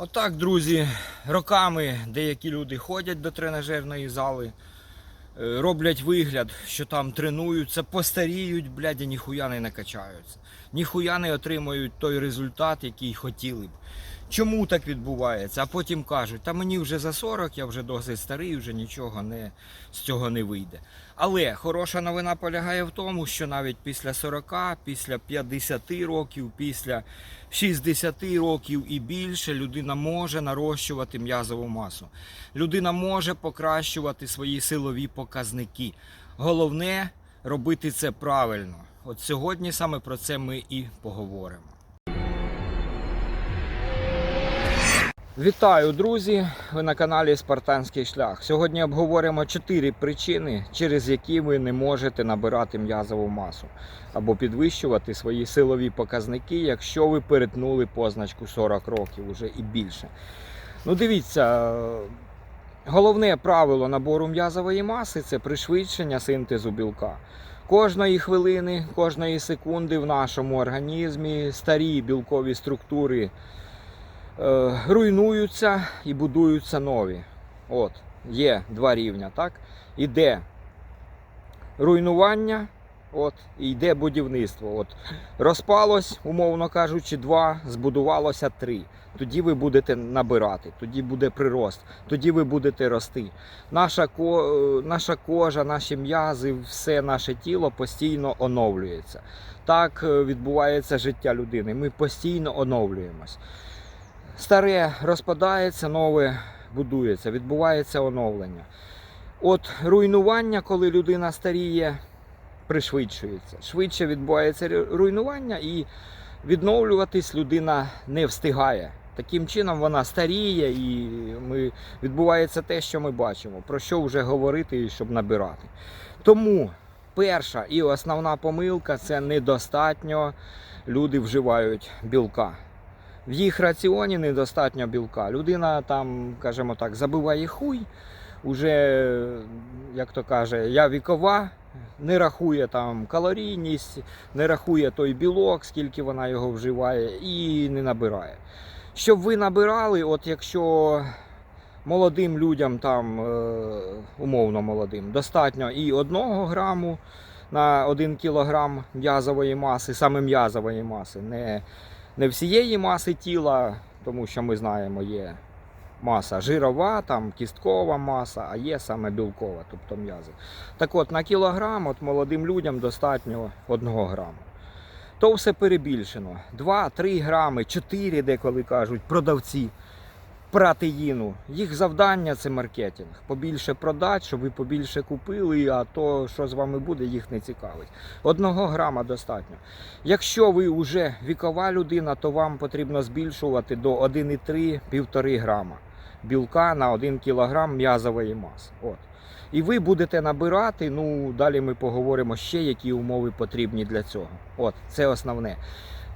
Отак, друзі, роками деякі люди ходять до тренажерної зали, е, роблять вигляд, що там тренуються, постаріють, блядь, і ніхуя не накачаються. Ніхуя не отримують той результат, який хотіли б. Чому так відбувається? А потім кажуть, та мені вже за 40, я вже досить старий, вже нічого не, з цього не вийде. Але хороша новина полягає в тому, що навіть після 40, після 50 років, після 60 років і більше людина може нарощувати м'язову масу. Людина може покращувати свої силові показники. Головне робити це правильно. От сьогодні саме про це ми і поговоримо. Вітаю, друзі! Ви на каналі Спартанський шлях. Сьогодні обговоримо 4 причини, через які ви не можете набирати м'язову масу або підвищувати свої силові показники, якщо ви перетнули позначку 40 років уже і більше. Ну, дивіться, головне правило набору м'язової маси це пришвидшення синтезу білка. Кожної хвилини, кожної секунди в нашому організмі старі білкові структури руйнуються і будуються нові. От, є два рівня, так? Іде руйнування, от, і йде будівництво. От, розпалось, умовно кажучи, два, збудувалося три. Тоді ви будете набирати, тоді буде прирост, тоді ви будете рости. Наша, ко, е, наша кожа, наші м'язи, все наше тіло постійно оновлюється. Так е, відбувається життя людини. Ми постійно оновлюємось. Старе розпадається, нове будується, відбувається оновлення. От руйнування, коли людина старіє, пришвидшується. Швидше відбувається руйнування і відновлюватись людина не встигає. Таким чином вона старіє і ми, відбувається те, що ми бачимо. Про що вже говорити, і щоб набирати. Тому перша і основна помилка це недостатньо люди вживають білка. В їх раціоні недостатньо білка. Людина там, скажімо так, забиває хуй, уже, як то каже, я вікова, не рахує там калорійність, не рахує той білок, скільки вона його вживає, і не набирає. Щоб ви набирали, от якщо молодим людям, там, е, умовно молодим, достатньо і 1 граму на 1 кілограм м'язової маси, саме м'язової маси, не не всієї маси тіла, тому що ми знаємо, є маса жирова, там кісткова маса, а є саме білкова, тобто м'язи. Так от на кілограм от молодим людям достатньо 1 граму. То все перебільшено. 2-3 грами, 4 деколи кажуть продавці протеїну. Їх завдання це маркетинг. Побільше продати, щоб ви побільше купили, а то, що з вами буде, їх не цікавить. Одного грама достатньо. Якщо ви вже вікова людина, то вам потрібно збільшувати до 1,3-1,5 грама білка на 1 кілограм м'язової маси. От. І ви будете набирати. Ну далі ми поговоримо ще, які умови потрібні для цього. От, це основне.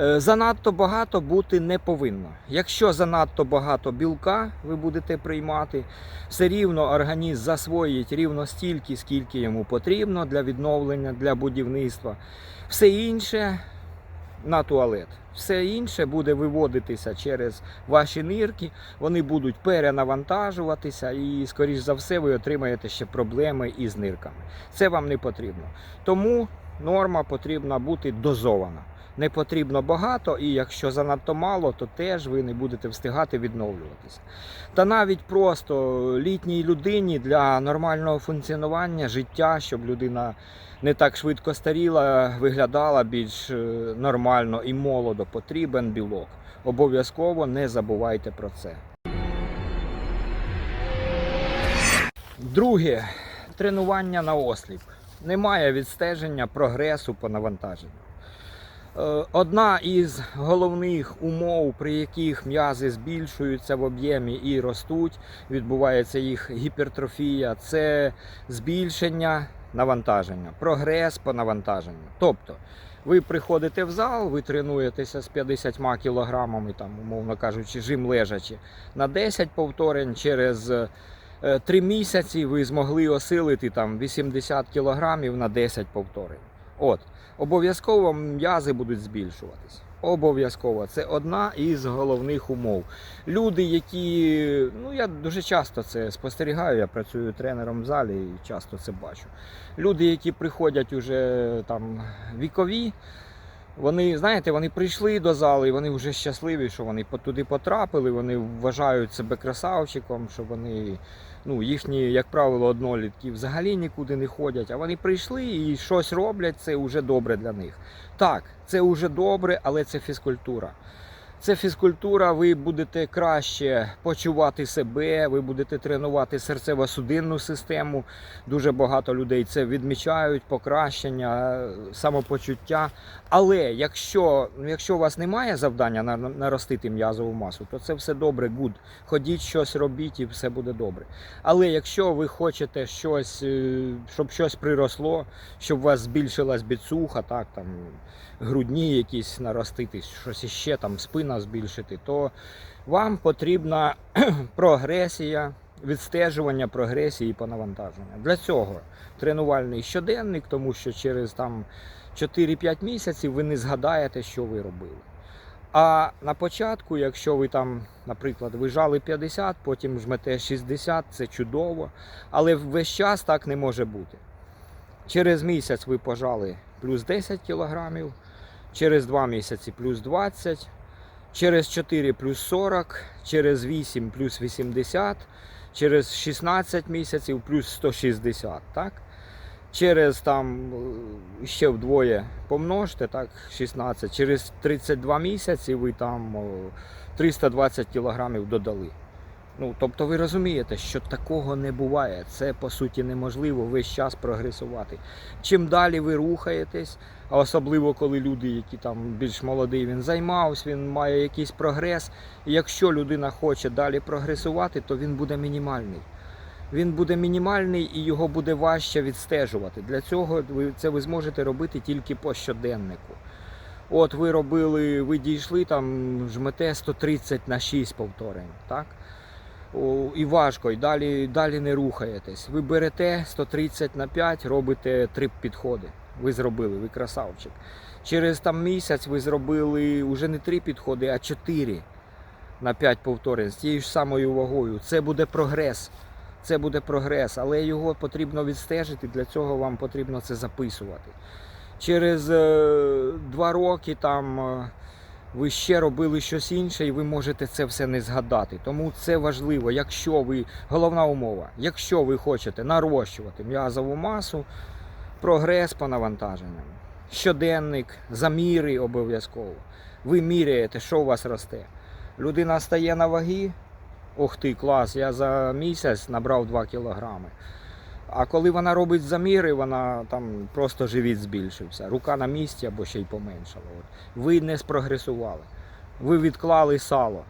Е, Занадто багато бути не повинно. Якщо занадто багато білка ви будете приймати, все рівно організм засвоїть рівно стільки, скільки йому потрібно для відновлення, для будівництва. Все інше на туалет. Все інше буде виводитися через ваші нирки, вони будуть перенавантажуватися, і, скоріш за все, ви отримаєте ще проблеми із нирками. Це вам не потрібно. Тому норма потрібна бути дозована. Не потрібно багато, і якщо занадто мало, то теж ви не будете встигати відновлюватися. Та навіть просто літній людині для нормального функціонування життя, щоб людина не так швидко старіла, виглядала більш е, нормально і молодо, потрібен білок. Обов'язково не забувайте про це. Друге тренування на осліп. Немає відстеження прогресу по навантаженню. Е, Одна із головних умов, при яких м'язи збільшуються в об'ємі і ростуть, відбувається їх гіпертрофія, це збільшення навантаження, прогрес по навантаженню. Е, Ви приходите в зал, ви тренуєтеся з 50 кілограмами, там, умовно кажучи, жим лежачи на 10 повторень. Через 3 місяці ви змогли осилити там 80 кілограмів на 10 повторень. От, обов'язково м'язи будуть збільшуватись. Обов'язково. Це одна із головних умов. Люди, які, ну я дуже часто це спостерігаю, я працюю тренером в залі і часто це бачу. Люди, які приходять уже там вікові, вони, знаєте, вони прийшли до зали, і вони вже щасливі, що вони туди потрапили, вони вважають себе красавчиком, що вони, ну, їхні, як правило, однолітки взагалі нікуди не ходять, а вони прийшли і щось роблять, це вже добре для них. Так, це вже добре, але це фізкультура. Це фізкультура, ви будете краще почувати себе, ви будете тренувати серцево-судинну систему. Дуже багато людей це відмічають, покращення, самопочуття. Але якщо, якщо у вас немає завдання наростити м'язову масу, то це все добре, гуд. Ходіть щось робіть і все буде добре. Але якщо ви хочете щось, е, щоб щось приросло, щоб у вас збільшилась біцуха, так там грудні якісь наростити, щось іще там спина збільшити, то вам потрібна прогресія, відстежування прогресії по навантаженню. Для цього тренувальний щоденник, тому що через там 4-5 місяців ви не згадаєте, що ви робили. А на початку, якщо ви там, наприклад, ви жали 50, потім жмете 60, це чудово. Але весь час так не може бути. Через місяць ви пожали плюс 10 кілограмів, через 2 місяці плюс 20, через 4 плюс 40, через 8 плюс 80, через 16 місяців плюс 160, так? Через там е, ще вдвоє помножте, так, 16, через 32 місяці ви там 320 кілограмів додали. Ну, тобто ви розумієте, що такого не буває. Це по суті неможливо весь час прогресувати. Чим далі ви рухаєтесь, а особливо коли люди, які там більш молодий, він займався, він має якийсь прогрес. І якщо людина хоче далі прогресувати, то він буде мінімальний. Він буде мінімальний і його буде важче відстежувати. Для цього ви це ви зможете робити тільки по щоденнику. От ви робили, ви дійшли там, жмете 130 на 6 повторень, так? І важко, і далі, далі не рухаєтесь. Ви берете 130 на 5, робите три підходи. Ви зробили, ви красавчик. Через там місяць ви зробили вже не три підходи, а 4 на 5 повторень з тією ж самою вагою. Це буде прогрес. Це буде прогрес, але його потрібно відстежити. Для цього вам потрібно це записувати. Через е, два роки там е, ви ще робили щось інше, і ви можете це все не згадати. Тому це важливо, якщо ви головна умова, якщо ви хочете нарощувати м'язову масу, прогрес по навантаженням, щоденник, заміри обов'язково. Ви міряєте, що у вас росте. Людина стає на ваги. Ох ти, клас, я за місяць набрав 2 кілограми. А коли вона робить заміри, вона там просто живіт збільшився. Рука на місці або ще й поменшала. От. Ви не спрогресували. Ви відклали сало.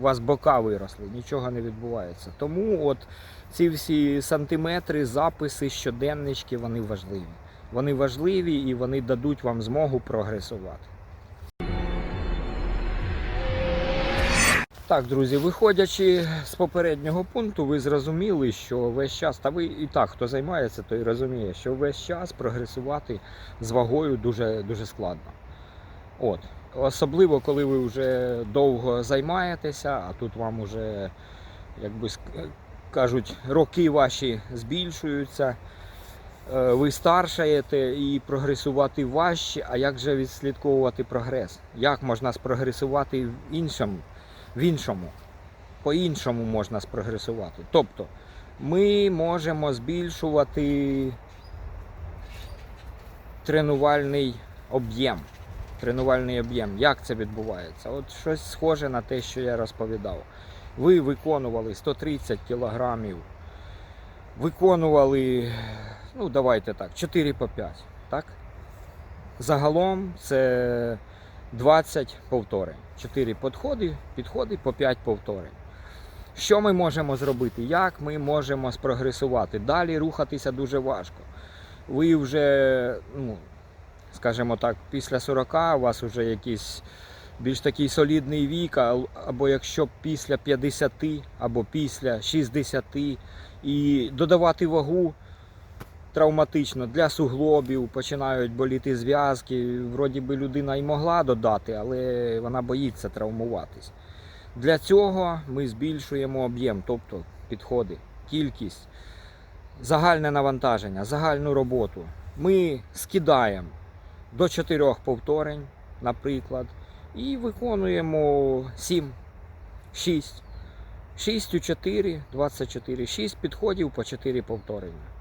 У вас бока виросли, нічого не відбувається. Тому от ці всі сантиметри, записи, щоденнички, вони важливі. Вони важливі і вони дадуть вам змогу прогресувати. Так, друзі, виходячи з попереднього пункту, ви зрозуміли, що весь час, та ви і так, хто займається, той розуміє, що весь час прогресувати з вагою дуже, дуже складно. От. Особливо, коли ви вже довго займаєтеся, а тут вам вже, як би кажуть, роки ваші збільшуються, е, ви старшаєте і прогресувати важче, а як же відслідковувати прогрес? Як можна спрогресувати в іншому? В іншому. По-іншому можна спрогресувати. Тобто ми можемо збільшувати тренувальний об'єм. Тренувальний об'єм. Як це відбувається? От щось схоже на те, що я розповідав. Ви виконували 130 кілограмів, виконували, ну давайте так, 4 по 5. Так? Загалом це 20 повторень. 4 підходи, підходи по 5 повторень. Що ми можемо зробити? Як ми можемо спрогресувати? Далі рухатися дуже важко. Ви вже, ну, скажімо так, після 40 у вас вже якийсь більш такий солідний вік, або якщо після 50 або після 60 і додавати вагу травматично для суглобів, починають боліти зв'язки. Вроді би людина і могла додати, але вона боїться травмуватись. Для цього ми збільшуємо об'єм, тобто підходи, кількість, загальне навантаження, загальну роботу. Ми скидаємо до 4 повторень, наприклад, і виконуємо 7, 6. 6 у 4, 24, 6 підходів по 4 повторення.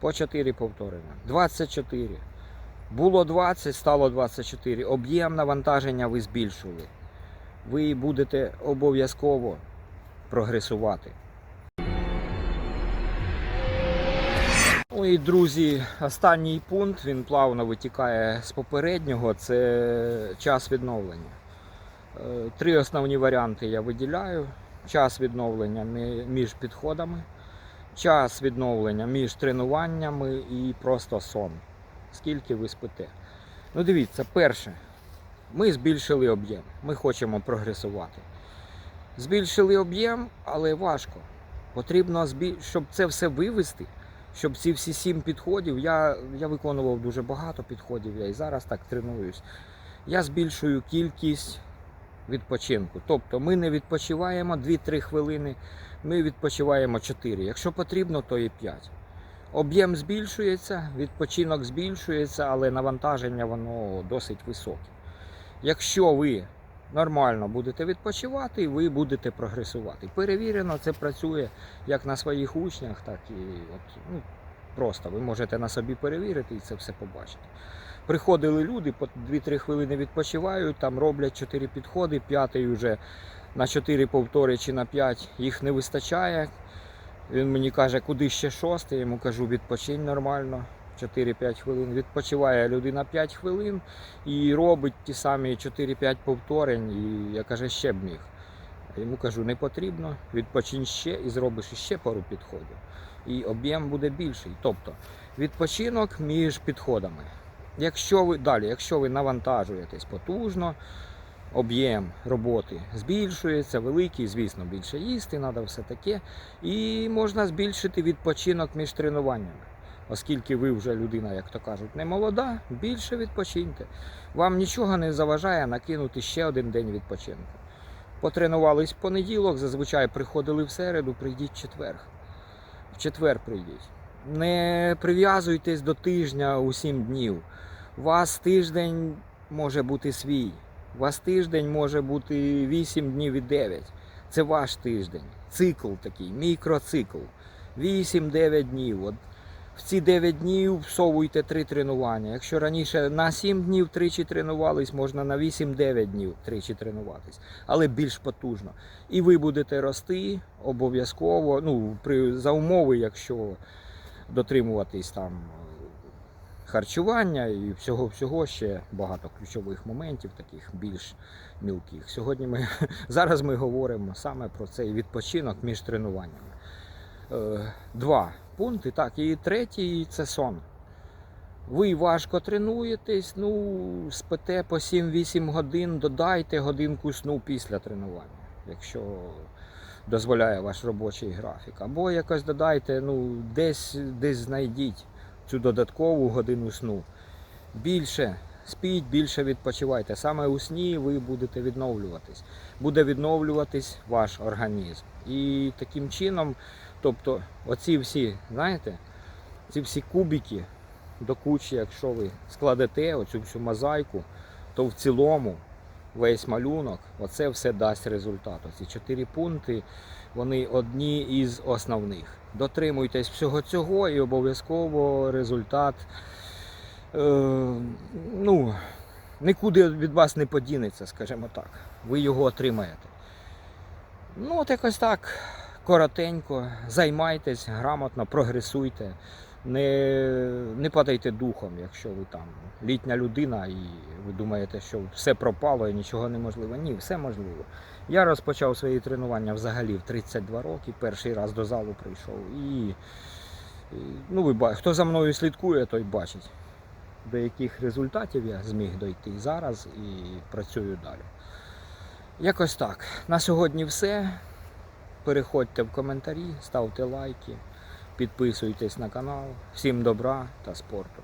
По 4 повторення. 24. Було 20, стало 24. Об'єм навантаження ви збільшили. Ви будете обов'язково прогресувати. Ну і друзі, останній пункт він плавно витікає з попереднього. Це час відновлення. Е, Три основні варіанти я виділяю: час відновлення між підходами, час відновлення між тренуваннями і просто сон. Скільки ви спите. Ну, дивіться, перше, ми збільшили об'єм. Ми хочемо прогресувати. Збільшили об'єм, але важко. Потрібно, щоб це все вивести, щоб ці всі сім підходів, я, я виконував дуже багато підходів, я і зараз так тренуюсь. Я збільшую кількість відпочинку. Тобто ми не відпочиваємо 2-3 хвилини, ми відпочиваємо 4. Якщо потрібно, то і 5. Об'єм збільшується, відпочинок збільшується, але навантаження воно досить високе. Якщо ви нормально будете відпочивати, ви будете прогресувати. Перевірено, це працює як на своїх учнях, так і от, ну, просто ви можете на собі перевірити і це все побачити. Приходили люди, по 2-3 хвилини відпочивають, там роблять 4 підходи, п'ятий вже на 4 повтори чи на 5 їх не вистачає. Він мені каже, куди ще шостий, йому кажу, відпочинь нормально. 4-5 хвилин. Відпочиває людина 5 хвилин і робить ті самі 4-5 повторень. І я каже, ще б міг. Йому кажу, не потрібно, відпочинь ще і зробиш ще пару підходів. І об'єм буде більший. Тобто відпочинок між підходами. Якщо ви далі, якщо ви навантажуєтесь потужно, об'єм роботи збільшується, великий, звісно, більше їсти, треба все таке. І можна збільшити відпочинок між тренуваннями. Оскільки ви вже людина, як то кажуть, не молода, більше відпочиньте. Вам нічого не заважає накинути ще один день відпочинку. Потренувались в понеділок, зазвичай приходили в середу, прийдіть в четвер. В четвер прийдіть. Не прив'язуйтесь до тижня у 7 днів. У вас тиждень може бути свій. У вас тиждень може бути 8 днів і 9. Це ваш тиждень. Цикл такий, мікроцикл. 8-9 днів. От в ці 9 днів всовуйте 3 тренування. Якщо раніше на 7 днів тричі тренувались, можна на 8-9 днів тричі тренуватись, але більш потужно. І ви будете рости обов'язково, ну, при, за умови, якщо дотримуватись там е, харчування і всього всього ще багато ключових моментів, таких більш мілких. Сьогодні ми зараз ми говоримо саме про цей відпочинок між тренуваннями. Е, Два пункти. Так, і третій це сон. Ви важко тренуєтесь, ну, спите по 7-8 годин, додайте годинку сну після тренування, якщо дозволяє ваш робочий графік. Або якось додайте, ну, десь, десь знайдіть цю додаткову годину сну. Більше спіть, більше відпочивайте. Саме у сні ви будете відновлюватись. Буде відновлюватись ваш організм. І таким чином, тобто, оці всі, знаєте, ці всі кубики до кучі, якщо ви складете оцю всю мозаїку, то в цілому весь малюнок, оце все дасть результат. Ці чотири пункти, вони одні із основних. Дотримуйтесь всього цього і обов'язково результат е, ну, нікуди від вас не подінеться, скажімо так. Ви його отримаєте. Ну, от якось так, коротенько, займайтесь, грамотно, прогресуйте. Не, не падайте духом, якщо ви там літня людина і ви думаєте, що все пропало і нічого неможливо. Ні, все можливо. Я розпочав свої тренування взагалі в 32 роки, перший раз до залу прийшов. І, ну, ви хто за мною слідкує, той бачить, до яких результатів я зміг дойти зараз і працюю далі. Якось так. На сьогодні все. Переходьте в коментарі, ставте лайки. Підписуйтесь на канал. Всім добра та спорту.